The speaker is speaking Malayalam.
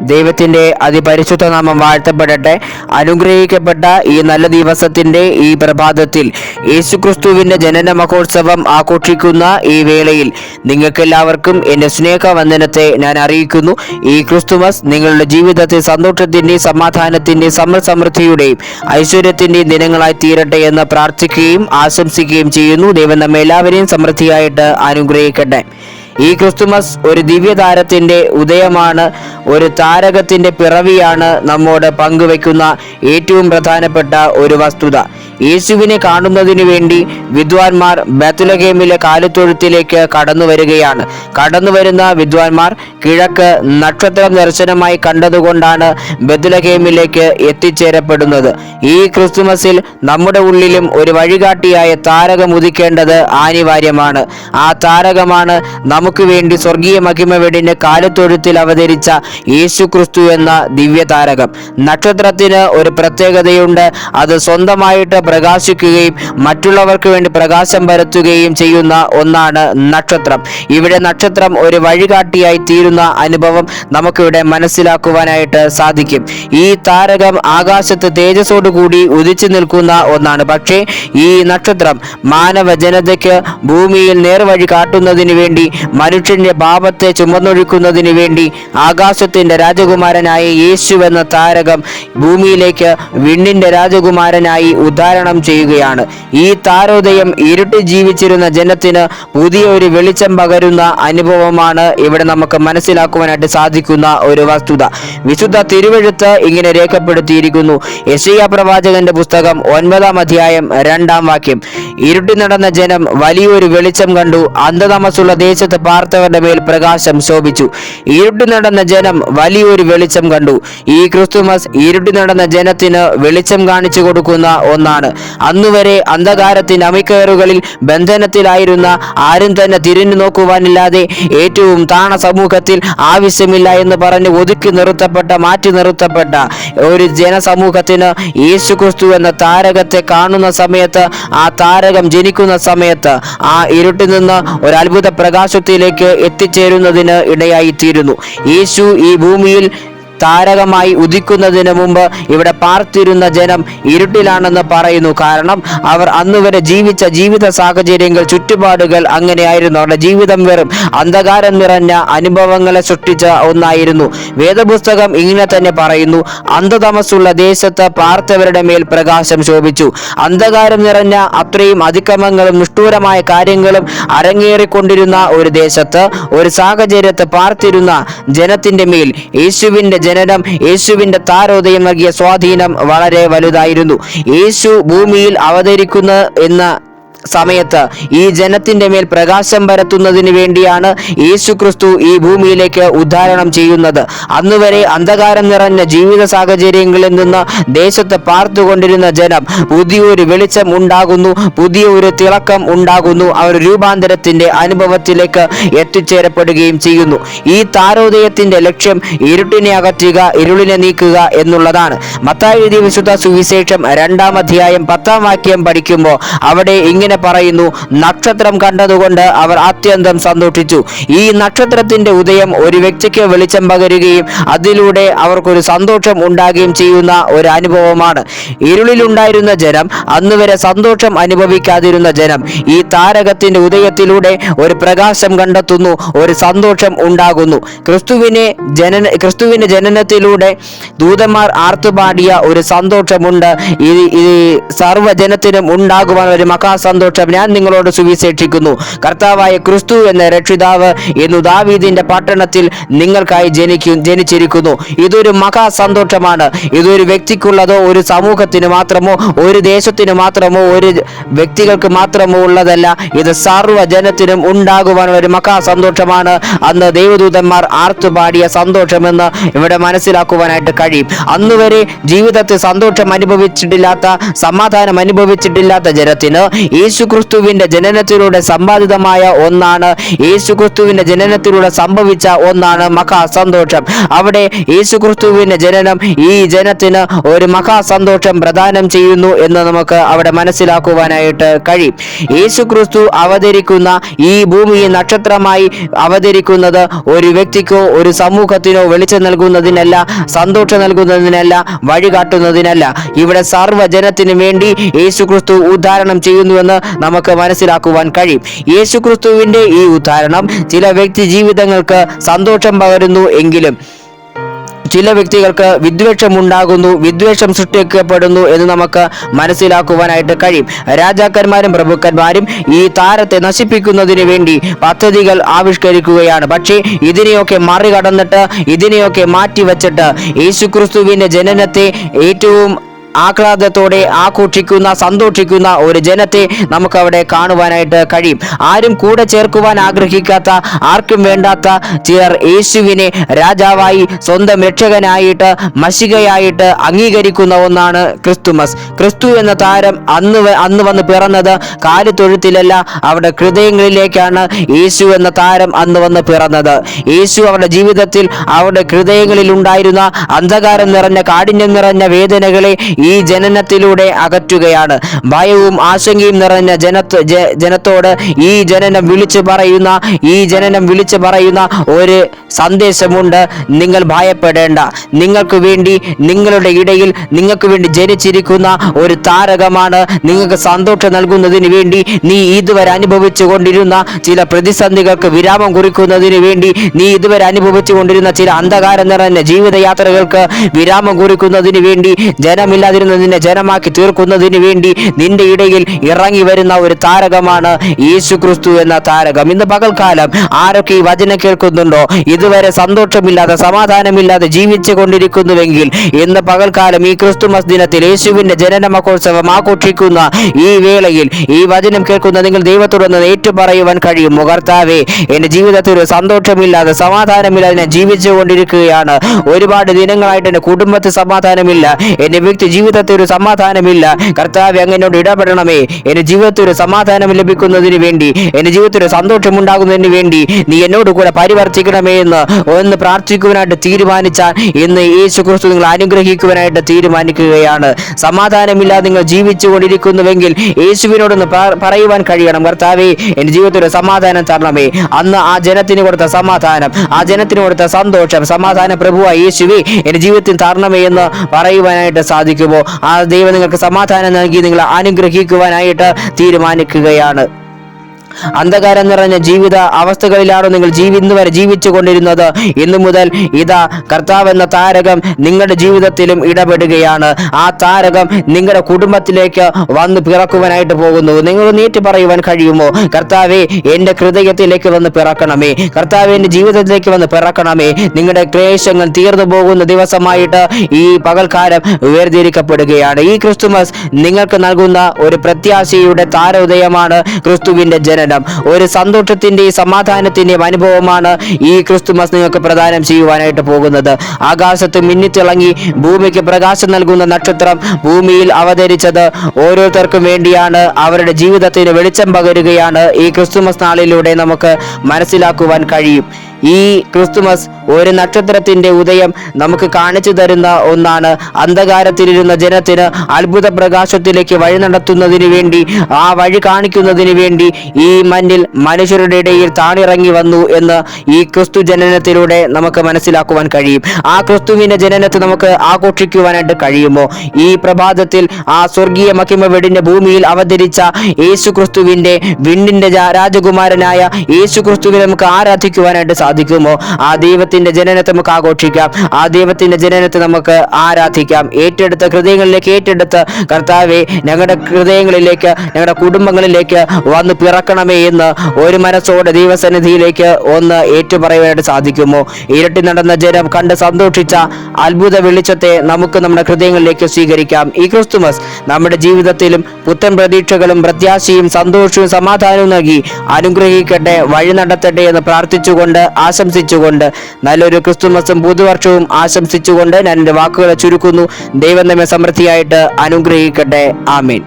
ദൈവത്തിന്റെ അതിപരിശുദ്ധ നാമം വാഴ്ത്തപ്പെടട്ടെ. അനുഗ്രഹിക്കപ്പെട്ട ഈ നല്ല ദിവസത്തിന്റെ ഈ പ്രഭാതത്തിൽ യേശുക്രിസ്തുവിന്റെ ജനന മഹോത്സവം ആഘോഷിക്കുന്ന ഈ വേളയിൽ നിങ്ങൾക്കെല്ലാവർക്കും എന്റെ സ്നേഹവന്ദനത്തെ ഞാൻ അറിയിക്കുന്നു. ഈ ക്രിസ്തുമസ് നിങ്ങളുടെ ജീവിതത്തിൽ സന്തോഷത്തിന്റെയും സമാധാനത്തിന്റെയും സമൃ സമൃദ്ധിയുടെയും ഐശ്വര്യത്തിന്റെയും ദിനങ്ങളായി തീരട്ടെ എന്ന് പ്രാർത്ഥിക്കുകയും ആശംസിക്കുകയും ചെയ്യുന്നു. ദൈവം നമ്മെ എല്ലാവരെയും സമൃദ്ധിയായിട്ട് അനുഗ്രഹിക്കട്ടെ. ഈ ക്രിസ്തുമസ് ഒരു ദിവ്യതാരത്തിന്റെ ഉദയമാണ് ഒരു താരകത്തിന്റെ പിറവിയാണ് നമ്മോട് പങ്കുവെക്കുന്ന ഏറ്റവും പ്രധാനപ്പെട്ട ഒരു വസ്തുത. യേശുവിനെ കാണുന്നതിനു വേണ്ടി വിദ്വാൻമാർ ബത്തുലഗേമിലെ കാലിത്തൊഴുത്തിലേക്ക് കടന്നു വരികയാണ്. കടന്നു വരുന്ന വിദ്വാൻമാർ കിഴക്ക് നക്ഷത്രം ദർശനമായി കണ്ടതുകൊണ്ടാണ് ബത്തുലഗേമിലേക്ക് എത്തിച്ചേരപ്പെടുന്നത്. ഈ ക്രിസ്തുമസിൽ നമ്മുടെ ഉള്ളിലും ഒരു വഴികാട്ടിയായ താരകം ഉദിക്കേണ്ടത് അനിവാര്യമാണ്. ആ താരകമാണ് നമുക്ക് വേണ്ടി സ്വർഗീയ മഹിമവെടിന്റെ കാലത്തൊഴുത്തിൽ അവതരിച്ച യേശു ക്രിസ്തു എന്ന ദിവ്യ താരകം നക്ഷത്രത്തിന് ഒരു പ്രത്യേകതയുണ്ട്. അത് സ്വന്തമായിട്ട് പ്രകാശിക്കുകയും മറ്റുള്ളവർക്ക് വേണ്ടി പ്രകാശം പരത്തുകയും ചെയ്യുന്ന ഒന്നാണ് നക്ഷത്രം. ഇവിടെ നക്ഷത്രം ഒരു വഴികാട്ടിയായി തീരുന്ന അനുഭവം നമുക്കിവിടെ മനസ്സിലാക്കുവാനായിട്ട് സാധിക്കും. ഈ താരകം ആകാശത്ത് തേജസ്സോടു കൂടി ഉദിച്ചു നിൽക്കുന്ന ഒന്നാണ്. പക്ഷേ ഈ നക്ഷത്രം മാനവ ജനതയ്ക്ക് ഭൂമിയിൽ നേർവഴി കാട്ടുന്നതിന് വേണ്ടി മനുഷ്യന്റെ പാപത്തെ ചുമന്നൊഴുക്കുന്നതിന് വേണ്ടി ആകാശത്തിന്റെ രാജകുമാരനായ യേശു എന്ന താരകം ഭൂമിയിലേക്ക് വിണ്ണിന്റെ രാജകുമാരനായി ഉദ്ധാരണം ചെയ്യുകയാണ്. ഈ താരോദയം ഇരുട്ടി ജീവിച്ചിരുന്ന ജനത്തിന് പുതിയ ഒരു വെളിച്ചം പകരുന്ന അനുഭവമാണ് ഇവിടെ നമുക്ക് മനസ്സിലാക്കുവാനായിട്ട് സാധിക്കുന്ന ഒരു വസ്തുത. വിശുദ്ധ തിരുവഴുത്ത് ഇങ്ങനെ രേഖപ്പെടുത്തിയിരിക്കുന്നു. യശയ്യ പ്രവാചകന്റെ പുസ്തകം ഒൻപതാം അധ്യായം രണ്ടാം വാക്യം. ഇരുട്ടി നടന്ന ജനം വലിയൊരു വെളിച്ചം കണ്ടു. അന്ധതമസുള്ള ദേശത്ത് പാർത്തവരുടെ മേൽ പ്രകാശം ശോഭിച്ചു. ഇരുട്ടി നടന്ന ജനം വലിയൊരു വെളിച്ചം കണ്ടു. ഈ ക്രിസ്തുമസ് ഇരുട്ടി നടന്ന ജനത്തിന് വെളിച്ചം കാണിച്ചു കൊടുക്കുന്ന ഒന്നാണ്. അന്നുവരെ അന്ധകാരത്തിന്റെ അമിക്കയറുകളിൽ ബന്ധനത്തിലായിരുന്ന ആരും തന്നെ തിരിഞ്ഞു നോക്കുവാനില്ലാതെ ഏറ്റവും താണ സമൂഹത്തിൽ ആവശ്യമില്ല എന്ന് പറഞ്ഞ് ഒതുക്കി നിർത്തപ്പെട്ട മാറ്റി നിർത്തപ്പെട്ട ഒരു ജനസമൂഹത്തിന് യേശു ക്രിസ്തു എന്ന താരകത്തെ കാണുന്ന സമയത്ത് ആ താരകം ജനിക്കുന്ന സമയത്ത് ആ ഇരുട്ടിൽ നിന്ന് ഒരു അത്ഭുത പ്രകാശത്തിലേക്ക് എത്തിച്ചേരുന്നതിന് ഇടയായിത്തീരുന്നു. യേശു ഈ ഭൂമിയിൽ താരകമായി ഉദിക്കുന്നതിന് മുമ്പ് ഇവിടെ പാർത്തിരുന്ന ജനം ഇരുട്ടിലാണെന്ന് പറയുന്നു. കാരണം അവർ അന്നുവരെ ജീവിച്ച ജീവിത സാഹചര്യങ്ങൾ ചുറ്റുപാടുകൾ അങ്ങനെയായിരുന്നു. അവരുടെ ജീവിതം വെറും അന്ധകാരം നിറഞ്ഞ അനുഭവങ്ങളെ സൃഷ്ടിച്ച ഒന്നായിരുന്നു. വേദപുസ്തകം ഇങ്ങനെ തന്നെ പറയുന്നു അന്ധതമസ്സുള്ള ദേശത്ത് പാർത്തവരുടെ മേൽ പ്രകാശം ശോഭിച്ചു. അന്ധകാരം നിറഞ്ഞ അത്രയും അതിക്രമങ്ങളും നിഷ്ഠൂരമായ കാര്യങ്ങളും അരങ്ങേറിക്കൊണ്ടിരുന്ന ഒരു ദേശത്ത് ഒരു സാഹചര്യത്തെ പാർത്തിരുന്ന ജനത്തിന്റെ മേൽ യേശുവിന്റെ ജനനം യേശുവിന്റെ താരോദയം നൽകിയ സ്വാധീനം വളരെ വലുതായിരുന്നു. യേശു ഭൂമിയിൽ അവതരിക്കുന്ന എന്ന സമയത്ത് ഈ ജനത്തിന്റെ മേൽ പ്രകാശം പരത്തുന്നതിന് വേണ്ടിയാണ് യേശു ക്രിസ്തു ഈ ഭൂമിയിലേക്ക് ഉദ്ധാരണം ചെയ്യുന്നത്. അന്നുവരെ അന്ധകാരം നിറഞ്ഞ ജീവിത സാഹചര്യങ്ങളിൽ നിന്ന് ദേശത്ത് പാർത്തുകൊണ്ടിരുന്ന ജനം പുതിയൊരു വെളിച്ചം ഉണ്ടാകുന്നു പുതിയ ഒരു തിളക്കം ഉണ്ടാകുന്നു അവർ രൂപാന്തരത്തിന്റെ അനുഭവത്തിലേക്ക് എത്തിച്ചേരപ്പെടുകയും ചെയ്യുന്നു. ഈ താരോദയത്തിന്റെ ലക്ഷ്യം ഇരുട്ടിനെ അകറ്റുക ഇരുളിനെ നീക്കുക എന്നുള്ളതാണ്. മത്തായി വിശുദ്ധ സുവിശേഷം രണ്ടാം അധ്യായം പത്താം വാക്യം പഠിക്കുമ്പോൾ അവിടെ ഇങ്ങനെ പറയുന്നു നക്ഷത്രം കണ്ടതുകൊണ്ട് അവർ അത്യന്തം സന്തോഷിച്ചു. ഈ നക്ഷത്രത്തിന്റെ ഉദയം ഒരു വ്യക്തിക്ക് വെളിച്ചം പകരുകയും അതിലൂടെ അവർക്കൊരു സന്തോഷം ഉണ്ടാകുകയും ചെയ്യുന്ന ഒരു അനുഭവമാണ് ഇരുളിലുണ്ടായിരുന്ന ജനം അന്നുവരെ സന്തോഷം അനുഭവിക്കാതിരുന്ന ജനം ഈ താരകത്തിന്റെ ഉദയത്തിലൂടെ ഒരു പ്രകാശം കണ്ടെത്തുന്നു ഒരു സന്തോഷം ഉണ്ടാകുന്നു. ക്രിസ്തുവിനെ ജനന ക്രിസ്തുവിന്റെ ജനനത്തിലൂടെ ദൂതന്മാർ ആർത്തുപാടിയ ഒരു സന്തോഷമുണ്ട്. ഈ സർവജനത്തിനും ഉണ്ടാകുവാൻ ഒരു മഹാസന്തോഷം ഞാൻ നിങ്ങളോട് സുവിശേഷിക്കുന്നു. കർത്താവായ ക്രിസ്തു എന്ന രക്ഷിതാവ് എന്നു ദാവീദിന്റെ പട്ടണത്തിൽ നിങ്ങൾക്കായി ജനിക്കും ജനിച്ചിരിക്കുന്നു. ഇതൊരു മഹാസന്തോഷമാണ് ഇതൊരു വ്യക്തിക്കുള്ളതോ ഒരു സമൂഹത്തിന് മാത്രമോ ഒരു ദേശത്തിന് മാത്രമോ ഒരു വ്യക്തികൾക്ക് മാത്രമോ ഉള്ളതല്ല. ഇത് സർവജനത്തിനും ഉണ്ടാകുവാനുള്ള ഒരു മഹാസന്തോഷമാണ് അന്ന് ദൈവദൂതന്മാർ ആർത്തുപാടിയ സന്തോഷമെന്ന് ഇവിടെ മനസ്സിലാക്കുവാനായിട്ട് കഴിയും. അന്നുവരെ ജീവിതത്തിൽ സന്തോഷം അനുഭവിച്ചിട്ടില്ലാത്ത സമാധാനം അനുഭവിച്ചിട്ടില്ലാത്ത ജനത്തിന് ഈ യേശു ക്രിസ്തുവിന്റെ ജനനത്തിലൂടെ സമ്പാദിതമായ ഒന്നാണ് യേശു ക്രിസ്തുവിന്റെ ജനനത്തിലൂടെ സംഭവിച്ച ഒന്നാണ് മഹാസന്തോഷം. അവിടെ യേശു ക്രിസ്തുവിന്റെ ജനനം ഈ ജനത്തിന് ഒരു മഹാസന്തോഷം പ്രദാനം ചെയ്യുന്നു എന്ന് നമുക്ക് അവിടെ മനസ്സിലാക്കുവാനായിട്ട് കഴിയും. യേശു ക്രിസ്തു അവതരിക്കുന്ന ഈ ഭൂമിയിൽ നക്ഷത്രമായി അവതരിക്കുന്നത് ഒരു വ്യക്തിക്കോ ഒരു സമൂഹത്തിനോ വെളിച്ചം നൽകുന്നതിനല്ല സന്തോഷം നൽകുന്നതിനല്ല വഴികാട്ടുന്നതിനല്ല. ഇവിടെ സർവജനത്തിനു വേണ്ടി യേശു ക്രിസ്തു ഉദ്ധാരണം ചെയ്യുന്നുവെന്ന് നമുക്ക് മനസ്സിലാക്കുവാൻ കഴിയും. യേശു ക്രിസ്തുവിന്റെ ഈ ഉദാഹരണം ചില വ്യക്തി ജീവിതങ്ങൾക്ക് സന്തോഷം പകരുന്നു എങ്കിലും ചില വ്യക്തികൾക്ക് വിദ്വേഷം ഉണ്ടാകുന്നു വിദ്വേഷം സൃഷ്ടിക്കപ്പെടുന്നു എന്ന് നമുക്ക് മനസ്സിലാക്കുവാനായിട്ട് കഴിയും. രാജാക്കന്മാരും പ്രഭുക്കന്മാരും ഈ താരത്തെ നശിപ്പിക്കുന്നതിന് വേണ്ടി പദ്ധതികൾ ആവിഷ്കരിക്കുകയാണ്. പക്ഷേ ഇതിനെയൊക്കെ മറികടന്നിട്ട് ഇതിനെയൊക്കെ മാറ്റിവെച്ചിട്ട് യേശുക്രിസ്തുവിന്റെ ജനനത്തെ ഏറ്റവും ആഹ്ലാദത്തോടെ ആഘോഷിക്കുന്ന സന്തോഷിക്കുന്ന ഒരു ജനത്തെ നമുക്കവിടെ കാണുവാനായിട്ട് കഴിയും. ആരും കൂടെ ചേർക്കുവാൻ ആഗ്രഹിക്കാത്ത ആർക്കും വേണ്ടാത്ത ചിലർ യേശുവിനെ രാജാവായി സ്വന്തം രക്ഷകനായിട്ട് മഷികയായിട്ട് അംഗീകരിക്കുന്ന ഒന്നാണ് ക്രിസ്തുമസ്. ക്രിസ്തു എന്ന താരം അന്ന് അന്ന് വന്ന് പിറന്നത് കാലു തൊഴുത്തിലല്ല അവരുടെ ഹൃദയങ്ങളിലേക്കാണ് യേശു എന്ന താരം അന്ന് വന്ന് പിറന്നത്. യേശു അവരുടെ ജീവിതത്തിൽ അവരുടെ ഹൃദയങ്ങളിൽ ഉണ്ടായിരുന്ന അന്ധകാരം നിറഞ്ഞ കാഠിന്യം നിറഞ്ഞ വേദനകളെ ഈ ജനനത്തിലൂടെ അകറ്റുകയാണ്. ഭയവും ആശങ്കയും നിറഞ്ഞ ജനത്ത് ജനത്തോട് ഈ ജനനം വിളിച്ചു പറയുന്ന ഈ ജനനം വിളിച്ചു പറയുന്ന ഒരു സന്ദേശമുണ്ട്. നിങ്ങൾ ഭയപ്പെടേണ്ട. നിങ്ങൾക്ക് വേണ്ടി നിങ്ങളുടെ ഇടയിൽ നിങ്ങൾക്ക് വേണ്ടി ജനിച്ചിരിക്കുന്ന ഒരു താരകമാണ്. നിങ്ങൾക്ക് സന്തോഷം നൽകുന്നതിന് വേണ്ടി നീ ഇതുവരെ അനുഭവിച്ചു കൊണ്ടിരുന്ന ചില പ്രതിസന്ധികൾക്ക് വിരാമം കുറിക്കുന്നതിന് വേണ്ടി നീ ഇതുവരെ അനുഭവിച്ചു കൊണ്ടിരുന്ന ചില അന്ധകാരം നിറഞ്ഞ ജീവിതയാത്രകൾക്ക് വിരാമം കുറിക്കുന്നതിന് വേണ്ടി ജനമില്ലാതിരുന്നതിനെ ജനമാക്കി തീർക്കുന്നതിന് വേണ്ടി നിന്റെ ഇടയിൽ ഇറങ്ങി വരുന്ന ഒരു താരകമാണ് യേശു ക്രിസ്തു എന്ന താരകം. ഇന്ന് പകൽക്കാലം ആരൊക്കെ ഈ വചനം കേൾക്കുന്നുണ്ടോ? ഇതുവരെ സന്തോഷമില്ലാതെ സമാധാനമില്ലാതെ ജീവിച്ചു കൊണ്ടിരിക്കുന്നുവെങ്കിൽ ഇന്ന് പകൽക്കാലം ഈ ക്രിസ്തുമസ് ദിനത്തിൽ യേശുവിന്റെ ജനന മഹോത്സവം ആഘോഷിക്കുന്ന ഈ വേളയിൽ ഈ വചനം കേൾക്കുന്ന നിങ്ങൾ ദൈവത്തോടൊന്ന് ഏറ്റുപറയുവാൻ കഴിയും. കർത്താവേ എന്റെ ജീവിതത്തിൽ ഒരു സന്തോഷമില്ലാതെ സമാധാനമില്ലാതെ ഞാൻ ജീവിച്ചു കൊണ്ടിരിക്കുകയാണ്. ഒരുപാട് ദിനങ്ങളായിട്ട് എന്റെ കുടുംബത്തിൽ സമാധാനമില്ല. എന്റെ വ്യക്തി ജീവിതത്തിൽ ഒരു സമാധാനമില്ല. കർത്താവ് അങ്ങനോട് ഇടപെടണമേ. എന്റെ ജീവിതത്തിൽ ഒരു സമാധാനം ലഭിക്കുന്നതിന് വേണ്ടി എന്റെ ജീവിതത്തിൽ ഒരു സന്തോഷം ഉണ്ടാകുന്നതിന് വേണ്ടി നീ എന്നോട് കൂടെ പരിവർത്തിക്കണമേ എന്ന് ഒന്ന് പ്രാർത്ഥിക്കുവാനായിട്ട് തീരുമാനിച്ചാൽ ഇന്ന് യേശു ക്രിസ്തു നിങ്ങൾ അനുഗ്രഹിക്കുവാനായിട്ട് തീരുമാനിക്കുകയാണ്. സമാധാനമില്ലാതെ നിങ്ങൾ ജീവിച്ചു കൊണ്ടിരിക്കുന്നുവെങ്കിൽ യേശുവിനോടൊന്ന് പറയുവാൻ കഴിയണം. കർത്താവേ എന്റെ ജീവിതത്തിൽ ഒരു സമാധാനം തരണമേ. അന്ന് ആ ജനത്തിന് കൊടുത്ത സമാധാനം ആ ജനത്തിന് കൊടുത്ത സന്തോഷം സമാധാന പ്രഭുവായ യേശുവേ എന്റെ ജീവിതത്തിൽ തരണമേ എന്ന് പറയുവാനായിട്ട് സാധിക്കുമോ ആ ദൈവം നിങ്ങൾക്ക് സമാധാനം നൽകി നിങ്ങളെ അനുഗ്രഹിക്കുവാനായിട്ട് തീരുമാനിക്കുകയാണ്. അന്ധകാരം നിറഞ്ഞ ജീവിത അവസ്ഥകളിലാണോ നിങ്ങൾ ജീവി ഇന്ന് വരെ ജീവിച്ചു കൊണ്ടിരുന്നത് ഇന്നു മുതൽ ഇതാ കർത്താവ് എന്ന താരകം നിങ്ങളുടെ ജീവിതത്തിലും ഇടപെടുകയാണ്. ആ താരകം നിങ്ങളുടെ കുടുംബത്തിലേക്ക് വന്ന് പിറക്കുവാനായിട്ട് പോകുന്നു. നിങ്ങൾ നീറ്റ് പറയുവാൻ കഴിയുമോ? കർത്താവെ എന്റെ ഹൃദയത്തിലേക്ക് വന്ന് പിറക്കണമേ. കർത്താവ് എന്റെ ജീവിതത്തിലേക്ക് വന്ന് പിറക്കണമേ. നിങ്ങളുടെ ക്ലേശങ്ങൾ തീർന്നു പോകുന്ന ദിവസമായിട്ട് ഈ പകൽക്കാലം വേർതിരിക്കപ്പെടുകയാണ്. ഈ ക്രിസ്തുമസ് നിങ്ങൾക്ക് നൽകുന്ന ഒരു പ്രത്യാശയുടെ താരോദയമാണ് ക്രിസ്തുവിന്റെ ജനനം ഒരു സന്തോഷത്തിന്റെയും സമാധാനത്തിന്റെയും അനുഭവമാണ് ഈ ക്രിസ്തുമസ് നിങ്ങൾക്ക് പ്രദാനം ചെയ്യുവാനായിട്ട് പോകുന്നത്. ആകാശത്ത് മിന്നിത്തിളങ്ങി ഭൂമിക്ക് പ്രകാശം നൽകുന്ന നക്ഷത്രം ഭൂമിയിൽ അവതരിച്ചത് ഓരോരുത്തർക്കും വേണ്ടിയാണ്. അവരുടെ ജീവിതത്തിന് വെളിച്ചം പകരുകയാണ്. ഈ ക്രിസ്തുമസ് നാളിലൂടെ നമുക്ക് മനസ്സിലാക്കുവാൻ കഴിയും. ഈ ക്രിസ്തുമസ് ഒരു നക്ഷത്രത്തിന്റെ ഉദയം നമുക്ക് കാണിച്ചു തരുന്ന ഒന്നാണ്. അന്ധകാരത്തിലിരുന്ന ജനത്തിന് അത്ഭുത പ്രകാശത്തിലേക്ക് വഴി നടത്തുന്നതിന് വേണ്ടി ആ വഴി കാണിക്കുന്നതിന് വേണ്ടി ഈ മഞ്ഞിൽ മനുഷ്യരുടെ ഇടയിൽ താണിറങ്ങി വന്നു എന്ന് ഈ ക്രിസ്തു ജനനത്തിലൂടെ നമുക്ക് മനസ്സിലാക്കുവാൻ കഴിയും. ആ ക്രിസ്തുവിന്റെ ജനനത്തെ നമുക്ക് ആഘോഷിക്കുവാനായിട്ട് കഴിയുമോ? ഈ പ്രഭാതത്തിൽ ആ സ്വർഗീയ മഹിമ വെടിന്റെ ഭൂമിയിൽ അവതരിച്ച യേശു ക്രിസ്തുവിന്റെ വിണ്ണിന്റെ രാജകുമാരനായ യേശു ക്രിസ്തുവിനെ നമുക്ക് ആരാധിക്കുവാനായിട്ട് സാധിക്കുമോ? ആ ദൈവത്തിന്റെ ജനനത്തെ നമുക്ക് ആഘോഷിക്കാം. ആ ദൈവത്തിന്റെ ജനനത്തെ നമുക്ക് ആരാധിക്കാം. ഏറ്റെടുത്ത ഹൃദയങ്ങളിലേക്ക് ഏറ്റെടുത്ത് കർത്താവെ ഞങ്ങളുടെ ഹൃദയങ്ങളിലേക്ക് ഞങ്ങളുടെ കുടുംബങ്ങളിലേക്ക് വന്ന് പിറക്കണമേ എന്ന് ഒരു മനസ്സോടെ ദൈവസന്നിധിയിലേക്ക് ഒന്ന് ഏറ്റുപറയുവാനായിട്ട് സാധിക്കുമോ? ഇരട്ടി നടന്ന ജനം കണ്ട് സന്തോഷിച്ച അത്ഭുത വെളിച്ചത്തെ നമുക്ക് നമ്മുടെ ഹൃദയങ്ങളിലേക്ക് സ്വീകരിക്കാം. ഈ ക്രിസ്തുമസ് നമ്മുടെ ജീവിതത്തിലും പുത്തൻ പ്രതീക്ഷകളും പ്രത്യാശയും സന്തോഷവും സമാധാനവും നൽകി അനുഗ്രഹിക്കട്ടെ വഴി നടത്തട്ടെ എന്ന് പ്രാർത്ഥിച്ചുകൊണ്ട് ആശംസിച്ചുകൊണ്ട് നല്ലൊരു ക്രിസ്തുമസും പുതുവർഷവും ആശംസിച്ചുകൊണ്ട് ഞാൻ എന്റെ വാക്കുകളെ ചുരുക്കുന്നു. ദൈവം നമ്മെ സമൃദ്ധിയായിട്ട് അനുഗ്രഹിക്കട്ടെ. ആമീൻ.